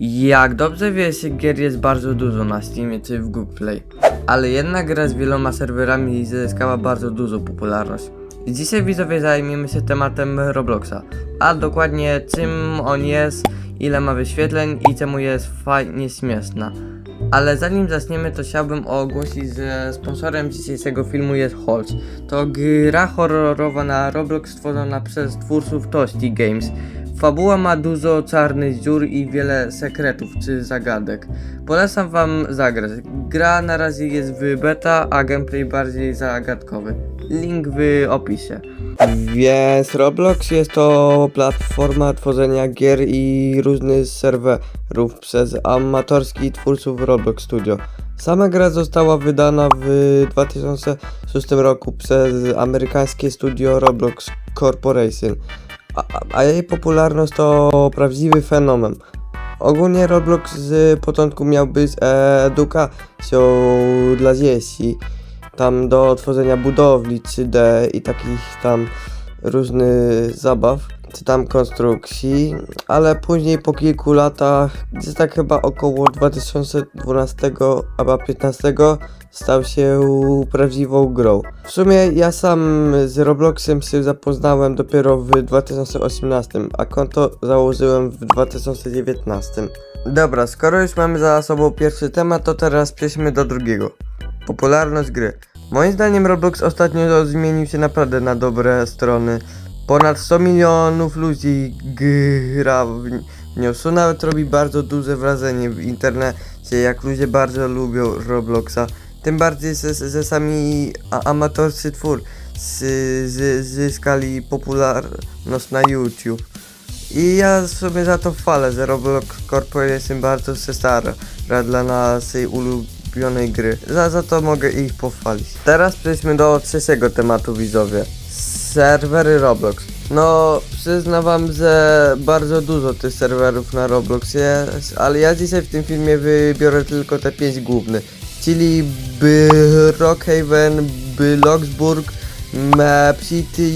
Jak dobrze wiesz, gier jest bardzo dużo na Steamie czy w Google Play, ale jedna gra z wieloma serwerami zyskała bardzo dużą popularność. Dzisiaj widzowie zajmiemy się tematem Robloxa, a dokładnie czym on jest, ile ma wyświetleń i czemu jest fajnie śmieszna. Ale zanim zaczniemy, to chciałbym ogłosić, że sponsorem dzisiejszego filmu jest Holz. To gra horrorowa na Roblox stworzona przez twórców Toasty Games. Fabuła ma dużo czarnych dziur i wiele sekretów czy zagadek. Polecam wam zagrać. Gra na razie jest w beta, a gameplay bardziej zagadkowy. Link w opisie. Więc Roblox jest to platforma tworzenia gier i różnych serwerów przez amatorskich twórców Roblox Studio. Sama gra została wydana w 2006 roku przez amerykańskie studio Roblox Corporation, a, jej popularność to prawdziwy fenomen. Ogólnie Roblox z początku miał być edukacją dla dzieci, tam do tworzenia budowli 3D i takich tam różnych zabaw, czy tam konstrukcji, ale później po kilku latach, gdzie tak chyba około 2012 albo 2015 stał się prawdziwą grą. W sumie ja sam z Robloxem się zapoznałem dopiero w 2018, a konto założyłem w 2019. Dobra, skoro już mamy za sobą pierwszy temat, to teraz przejdźmy do drugiego. Popularność gry. Moim zdaniem Roblox ostatnio zmienił się naprawdę na dobre strony. Ponad 100 milionów ludzi gra w nią. Co nawet robi bardzo duże wrażenie w internecie, jak ludzie bardzo lubią Robloxa. Tym bardziej, że, że sami amatorscy twórcy z, zyskali popularność na YouTube. I ja sobie za to chwalę, że Roblox Corporation bardzo się stara dla naszej ulubionej gry. Za, za to mogę ich pochwalić. Teraz przejdźmy do trzeciego tematu widzowie. Serwery Roblox. No, przyznam wam, że bardzo dużo tych serwerów na Roblox jest, ale ja dzisiaj w tym filmie wybiorę tylko te pięć głównych. Czyli Brookhaven, Bloxburg, Map City,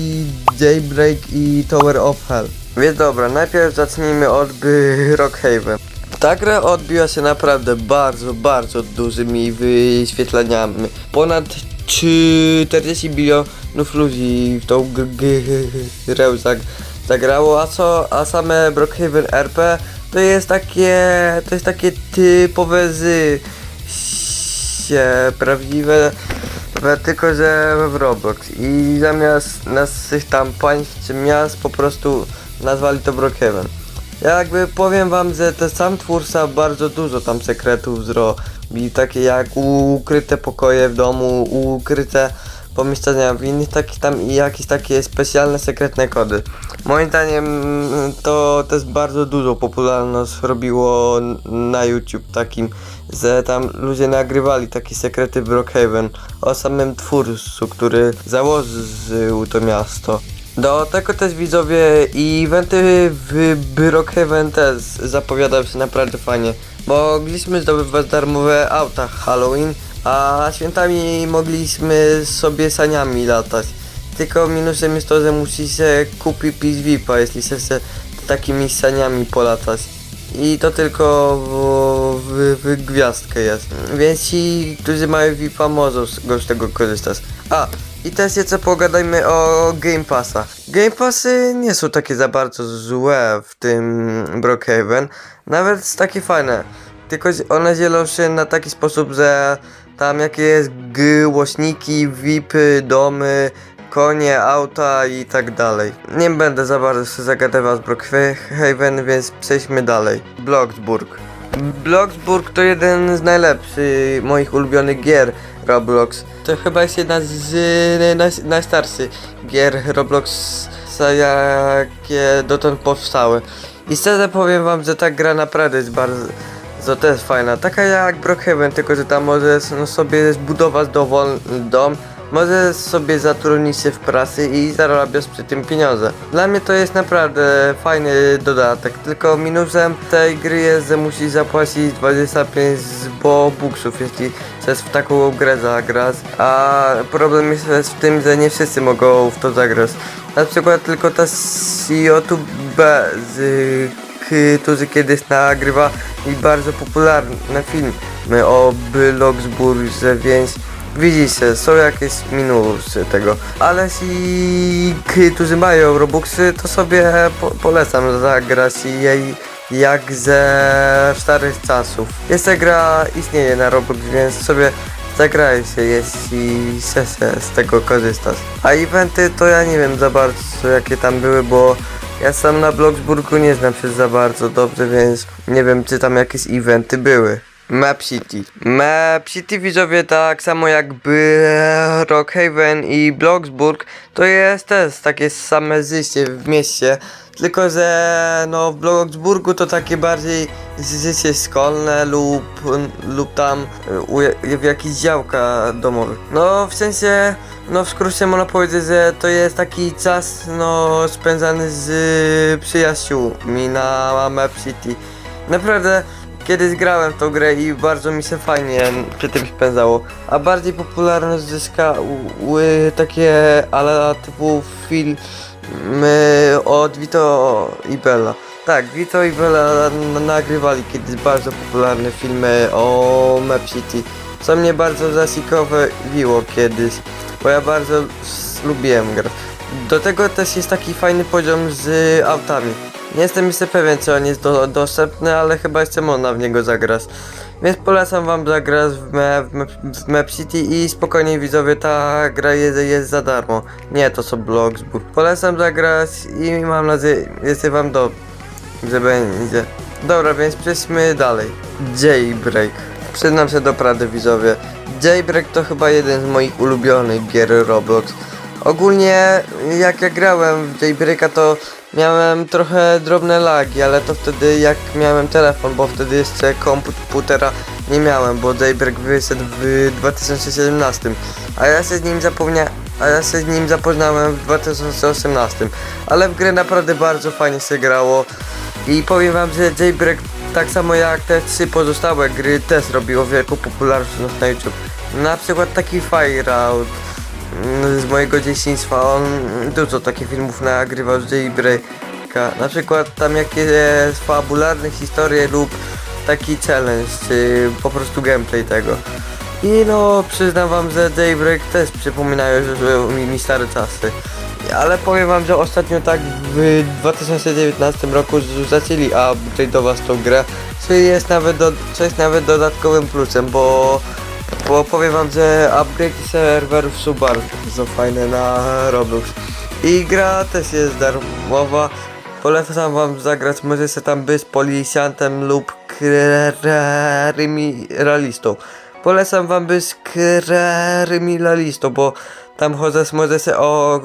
Jailbreak i Tower of Hell. Więc dobra, najpierw zacznijmy od Brookhaven. Ta gra odbiła się naprawdę bardzo, bardzo dużymi wyświetleniami. Ponad 40 bilionów ludzi w tą grę zag zagrało, a co, a same Brookhaven RP to jest takie, to jest takie typowe z się prawdziwe, we- tylko że w Roblox i zamiast naszych tam państw czy miast po prostu nazwali to Brookhaven. Ja jakby powiem wam, że ten sam twórca bardzo dużo tam sekretów zrobi, takie jak ukryte pokoje w domu, ukryte pomieszczenia w innych takich tam i jakieś takie specjalne sekretne kody. Moim zdaniem mm, to też bardzo dużą popularność robiło na YouTube takim, że tam ludzie nagrywali takie sekrety Brookhaven o samym twórcu, który założył to miasto. Do tego też widzowie i eventy w Brookhaven też zapowiadał się naprawdę fajnie, mogliśmy zdobywać darmowe auta Halloween, a świętami mogliśmy sobie saniami latać. Tylko minusem jest to, że musicie kupić PiS VIP-a, jeśli chce takimi saniami polatać. I to tylko w, w, w gwiazdkę jest. Więc ci, którzy mają VIP-a, mogą z tego korzystać. A, i teraz jeszcze pogadajmy o Game Passach. Game Passy nie są takie za bardzo złe w tym Brookhaven. Nawet takie fajne. Tylko one dzielą się na taki sposób, że tam jakie jest głośniki, VIPy, domy, konie, auta i tak dalej. Nie będę za bardzo się zagadywał z Brookhaven, więc przejdźmy dalej. Bloxburg. Bloxburg to jeden z najlepszych moich ulubionych gier Roblox. To chyba jest jedna z naj, najstarszych gier Robloxa, jakie dotąd powstały. I szczerze powiem wam, że ta gra naprawdę jest bardzo to też fajna. Taka jak Brookhaven, tylko że tam możesz no, sobie zbudować dowolny dom, możesz sobie zatrudnić się w pracy i zarabiasz przy tym pieniądze. Dla mnie to jest naprawdę fajny dodatek, tylko minusem tej gry jest, że musisz zapłacić 25 bobuksów, jeśli chcesz w taką grę zagrać, a problem jest w tym, że nie wszyscy mogą w to zagrać. Na przykład tylko ta z YouTube z którzy kiedyś nagrywali bardzo popularne filmy o Bloxburze, więc widzicie, są jakieś minusy tego. Ale ci, którzy mają Robuxy, to sobie po polecam zagrać jej jak ze starych czasów. Jest ta gra, istnieje na Roblox, więc sobie zagrajcie, jeśli chcecie z tego korzystać. A eventy to ja nie wiem za bardzo jakie tam były, bo ja sam na Bloxburgu nie znam się za bardzo dobrze, więc nie wiem czy tam jakieś eventy były. Map City. Map City widzowie tak samo jakby Rockhaven i Bloxburg to jest też takie same życie w mieście. Tylko, że no w Bloxburgu to takie bardziej życie szkolne lub, lub tam u, w jakichś działka domowych. No w sensie, no w skrócie można powiedzieć, że to jest taki czas no spędzany z przyjaciółmi na Map City. Naprawdę kiedyś grałem tą grę i bardzo mi się fajnie przy tym spędzało. A bardziej popularność zyskały takie ale typu filmy od Vito i Bella. Tak, Vito i Bella nagrywali kiedyś bardzo popularne filmy o Map City, co mnie bardzo zasikowiło kiedyś, bo ja bardzo lubiłem grę. Do tego też jest taki fajny poziom z autami. Nie jestem jeszcze pewien, czy on jest do, dostępny, ale chyba jeszcze można w niego zagrać. Więc polecam wam zagrać w Map, w Map, w Map City i spokojnie widzowie, ta gra jest, jest za darmo. Nie, to są blogs. Polecam zagrać i mam nadzieję, że wam dobrze będzie. Dobra, więc przejdźmy dalej. Jailbreak. Przyznam się do prawdy widzowie. Jailbreak to chyba jeden z moich ulubionych gier Roblox. Ogólnie jak ja grałem w Jailbreaka to miałem trochę drobne lagi, ale to wtedy jak miałem telefon, bo wtedy jeszcze komputera nie miałem, bo Daybreak wyszedł w 2017, a ja się z nim zapomnia a ja się z nim zapoznałem w 2018, ale w grę naprawdę bardzo fajnie się grało. I powiem wam, że Jailbreak tak samo jak te trzy pozostałe gry też robiło wielką popularność na YouTube. Na przykład taki Fire Out, z mojego dzieciństwa. On dużo takich filmów nagrywał z Jailbreaka. Na przykład tam jakieś fabularne historie lub taki challenge, czy po prostu gameplay tego. I no, przyznam wam, że Daybreak też przypominają że mi, mi stare czasy. Ale powiem wam, że ostatnio tak w 2019 roku zaczęli upgrade'ować tą grę, co jest nawet, do, co jest nawet dodatkowym plusem, bo bo powiem wam, że upgrade serwerów są bardzo fajne na Roblox. I gra też jest darmowa. Polecam wam zagrać, możecie tam być policjantem lub kryminalistą. Polecam wam być kryminalistą, bo tam chodzę, możecie o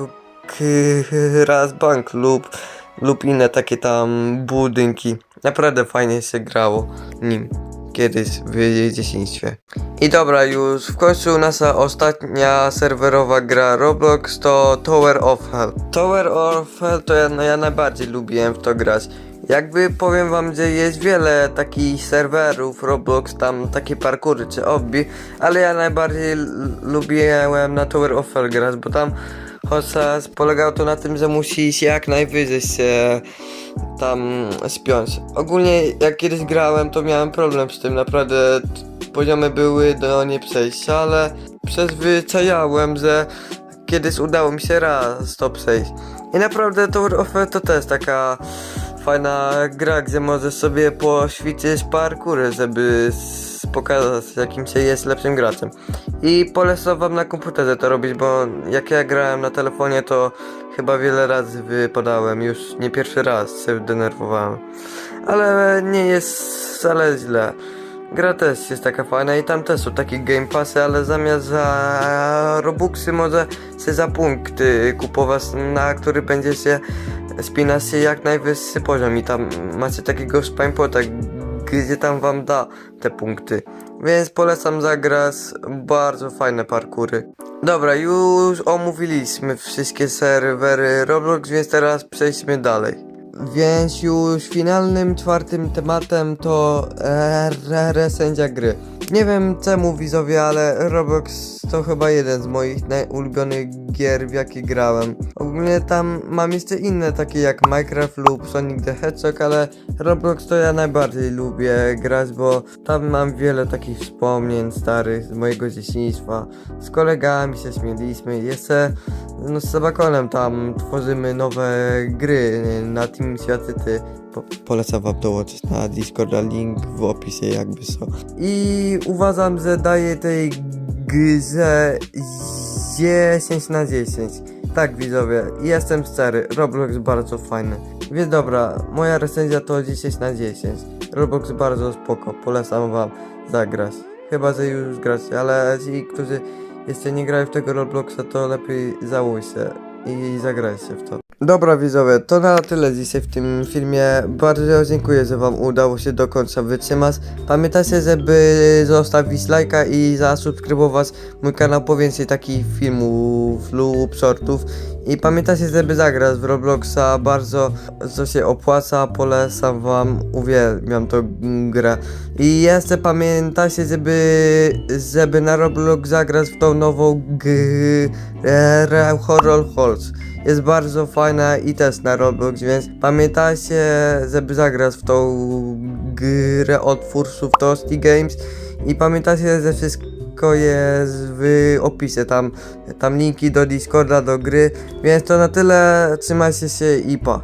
raz bank lub, lub inne takie tam budynki. Naprawdę fajnie się grało nim kiedyś w dzieciństwie. I dobra, już w końcu nasza ostatnia serwerowa gra Roblox to Tower of Hell. Tower of Hell to ja, no ja najbardziej lubiłem w to grać. Jakby powiem wam, że jest wiele takich serwerów Roblox, tam takie parkury czy obbi, ale ja najbardziej lubiłem na Tower of Hell grać, bo tam Hossas polegało to na tym, że musisz jak najwyżej się tam spiąć. Ogólnie jak kiedyś grałem, to miałem problem z tym, naprawdę poziomy były do nie przejścia, ale przyzwyczajałem, że kiedyś udało mi się raz to przejść. I naprawdę Hell to też taka fajna gra, gdzie możesz sobie poświecić parkury, żeby pokazać jakim się jest lepszym graczem. I polecam wam na komputerze to robić, bo jak ja grałem na telefonie, to chyba wiele razy wypadałem, już nie pierwszy raz się denerwowałem. Ale nie jest wcale źle. Gra też jest taka fajna i tam też są takie game passy, ale zamiast za robuxy może się za punkty kupować, na który będzie się spinać się jak najwyższy poziom i tam macie takiego spampota, gdzie tam wam da te punkty. Więc polecam zagrać bardzo fajne parkury. Dobra, już omówiliśmy wszystkie serwery Roblox, więc teraz przejdźmy dalej. Więc już finalnym, czwartym tematem to re, recenzja gry. Nie wiem czemu widzowie, ale Roblox to chyba jeden z moich najulubionych gier w jakie grałem. Ogólnie tam mam jeszcze inne takie jak Minecraft lub Sonic the Hedgehog, ale Roblox to ja najbardziej lubię grać, bo tam mam wiele takich wspomnień starych z mojego dzieciństwa. Z kolegami się śmieliśmy, jeszcze no, z Sabakonem tam tworzymy nowe gry na Team Światyty. Po, polecam wam dołączyć na Discorda, link w opisie jakby co. I uważam, że daję tej grze 10 na 10. Tak widzowie, jestem szczery, Roblox bardzo fajny. Więc dobra, moja recenzja to 10 na 10. Roblox bardzo spoko, polecam wam zagrać. Chyba, że już gracie, ale ci, którzy jeszcze nie grają w tego Robloxa, to lepiej załóżcie i zagrajcie w to. Dobra widzowie, to na tyle dzisiaj w tym filmie. Bardzo dziękuję, że wam udało się do końca wytrzymać. Pamiętajcie, żeby zostawić lajka i zasubskrybować mój kanał po więcej takich filmów lub shortów. I pamiętajcie, żeby zagrać w Robloxa, bardzo co się opłaca, polecam wam, uwielbiam tą grę. I jeszcze pamiętajcie, żeby, żeby na Roblox zagrać w tą nową grę Horror Halls. Jest bardzo fajna i też na Roblox, więc pamiętajcie, żeby zagrać w tą grę od twórców Toasty Games i pamiętajcie, że wszystko jest w opisie, tam, tam linki do Discorda, do gry, więc to na tyle, trzymajcie się i pa.